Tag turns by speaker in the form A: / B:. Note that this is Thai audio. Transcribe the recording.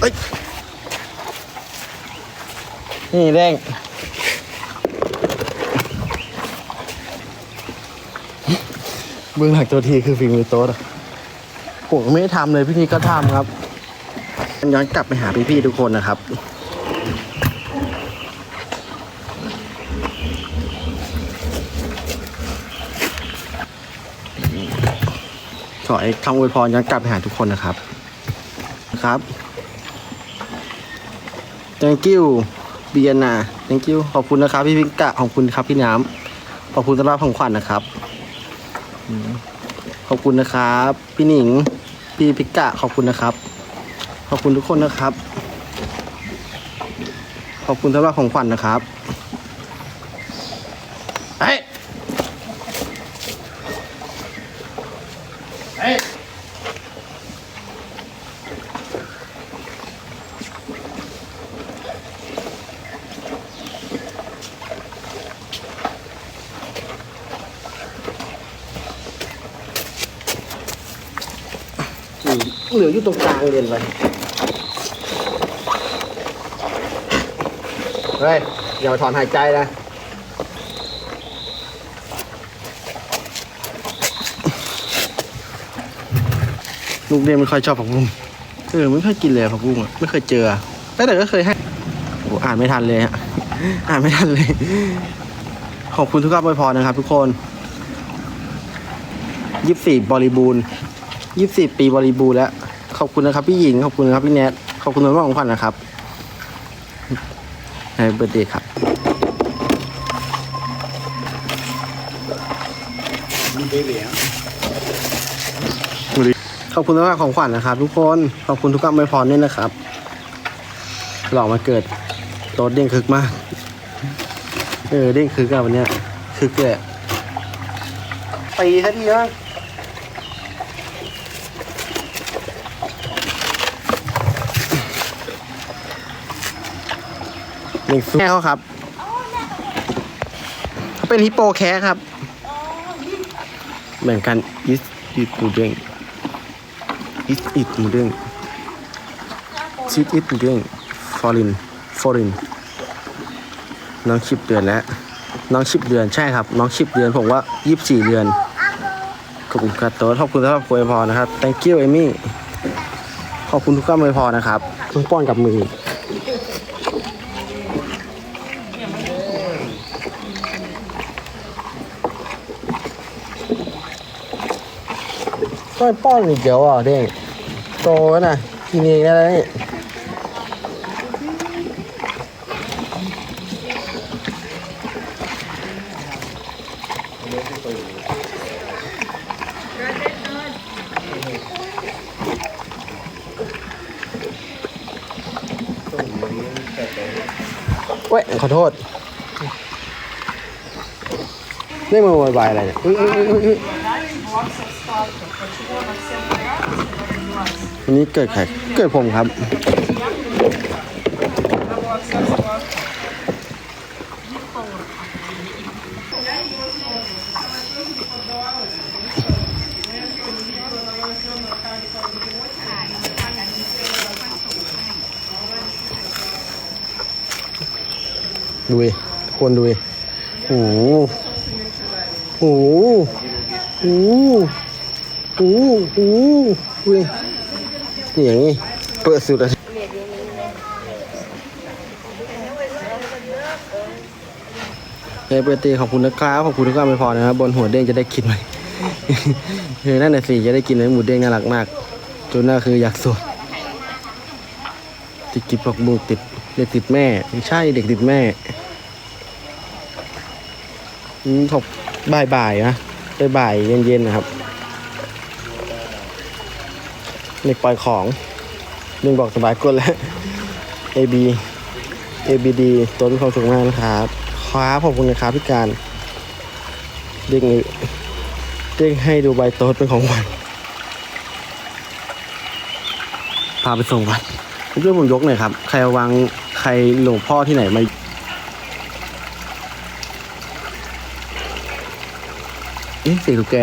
A: เอ้ยนี่เด้งเบื้องหลังตัวทีคือฝีมือโต๊ดอะผมก็ไม่ได้ทำเลยพี่นี่ก็ทำครับ ย้อนกลับไปหาพี่ๆทุกคนนะครับ ขอให้คำอวยพรย้อนกลับไปหาทุกคนนะครับ ครับ thank you เบียนา thank you ขอบคุณนะครับพี่พิงกะขอบคุณครับพี่น้ำขอบคุณสำหรับของขวัญนะครับขอบคุณนะครับ พี่หนิง พี่พิกะขอบคุณนะครับ ขอบคุณทุกคนนะครับ ขอบคุณสำหรับของขวัญนะครับเฮ้ยเฮ้ย เหลืออยู่ตรงกลางเรียนไปเฮ้ยอย่ามาถอนหายใจนะลูกเรียนไม่ค่อยชอบผักบุ้งเออไม่ค่อยกินเลยผักบุ้งอะไม่เคยเจอแต่แต่ก็เคยให้โอ้อ่านไม่ทันเลยฮะอ่านไม่ทันเลย ขอบคุณทุกการอวยพรนะครับทุกคนยี่สิบสี่บริบูรณ์ ยี่สิบปีบริบูรณ์แล้ว ขอบคุณนะครับ พี่หญิง ขอบคุณนะครับพี่แนท ขอบคุณน้องของขวัญนะครับในเบิร์ดเดย์ครับขอบคุณมากของขวัญนะครับ ทุกคน ขอบคุณทุกการอวยพรด้วยนะครับ หลอกมาเกิดโตดเด้งคึกมาก เออเด้งคึกอะวันเนี้ยคึกเลยอะปีซะทีนะ หนึ่งแม่เขาครับเขาเป็นฮิปโปแคร์ครับ เหมือนกัน is it หมูเด้ง is it หมูเด้ง is it หมูเด้ง foreign foreign น้องชิปเดือนแล้วน้องชิปเดือนใช่ครับ น้องชิปเดือนผมว่ายี่สิบสี่เดือนขอบคุณครับโต๊ดขอบคุณสำหรับอวยพรนะครับ thank you เอมี่ขอบคุณทุกคำอวยพรนะครับเพิ่งป้อนกับมือ ก็ป้อนอีกเดี๋ยวอะเด้งโตแล้วนะกินเองได้แล้วนี่เว้ย ขอโทษเรียกมาโวยวายอะไรเนี่ย อันนี้เกิดใครเกิดผมครับ ดูดิคนดูดิโอ้โหโอ้โหโอ้โหโอ้โหโอ้โหดูดินี่อย่างนี้เปิดสุดอะเฮ้ยเปิดตีขอบคุณนะครับขอบคุณทุกการไม่พอนะครับบนหัวเด้งจะได้กินไหมเออนั่นน่ะสิจะได้กินไหมหมูเด้งน่ารักมากจนน่าคืออยากสดติดกิบปักบูติดเด็กติดแม่ไม่ใช่เด็กติดแม่อืมขอบบ่ายๆนะบ่ายเย็นๆนะครับ เด็กปล่อยของเรื่องบอกสบายกดแล้ว AB ABD ตัวมีความสุขมากนะครับครับขอบคุณนะครับพี่การเด้งเด้งให้ดูใบโต๊ดเป็นของขวัญพาไปส่งวัดช่วยผมยกหน่อยครับ ใครวางใครหลวงพ่อที่ไหนมาเอ๊ะเสียงตุ๊กแก